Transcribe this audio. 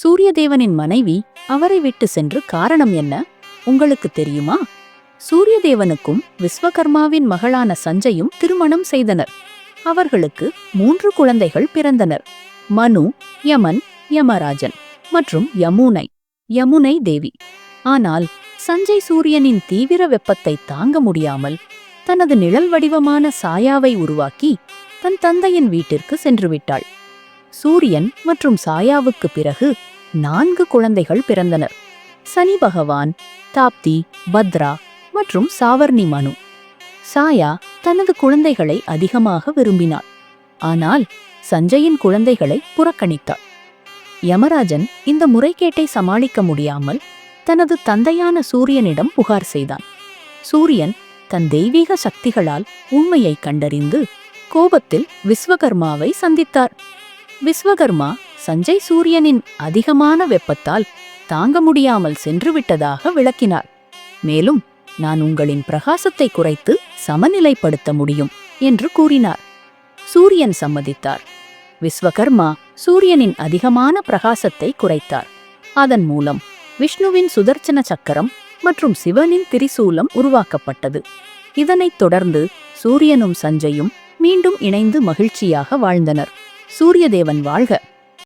சூரியதேவனின் மனைவி அவரை விட்டு சென்று காரணம் என்ன? உங்களுக்கு தெரியுமா? சூரியதேவனுக்கும் விஸ்வகர்மாவின் மகளான சஞ்சயும் திருமணம் செய்தனர். அவர்களுக்கு மூன்று குழந்தைகள் பிறந்தனர். மனு யமன் யமராஜன் மற்றும் யமுனை யமுனை தேவி. ஆனால் சஞ்சய் சூரியனின் தீவிர வெப்பத்தை தாங்க முடியாமல் தனது நிழல் வடிவமான சாயாவை உருவாக்கி தன் தந்தையின் வீட்டிற்கு சென்றுவிட்டாள் சூரியன் மற்றும் சாயாவுக்கு பிறகு நான்கு குழந்தைகள் பிறந்தனர். சனி பகவான் தாப்தி பத்ரா மற்றும் சாவர்ணி மனு. சாயா தனது குழந்தைகளை அதிகமாக விரும்பினாள். ஆனால் சஞ்சயின் குழந்தைகளை புறக்கணித்தாள். யமராஜன் இந்த முறைகேட்டை சமாளிக்க முடியாமல் தனது தந்தையான சூரியனிடம் புகார் செய்தான். சூரியன் தன் தெய்வீக சக்திகளால் உண்மையை கண்டறிந்து கோபத்தில் விஸ்வகர்மாவை சந்தித்தார். விஸ்வகர்மா சஞ்சய் சூரியனின் அதிகமான வெப்பத்தால் தாங்க முடியாமல் சென்று விட்டதாக விளக்கினார். மேலும் நான் உங்களின் பிரகாசத்தை குறைத்து சமநிலைப்படுத்த முடியும் என்று கூறினார். சூரியன் சம்மதித்தார். விஸ்வகர்மா சூரியனின் அதிகமான பிரகாசத்தை குறைத்தார். அதன் மூலம் விஷ்ணுவின் சுதர்ச்சன சக்கரம் மற்றும் சிவனின் திரிசூலம் உருவாக்கப்பட்டது. இதனைத் தொடர்ந்து சூரியனும் சஞ்சயும் மீண்டும் இணைந்து மகிழ்ச்சியாக வாழ்ந்தனர். சூரியதேவன் வாழ்க!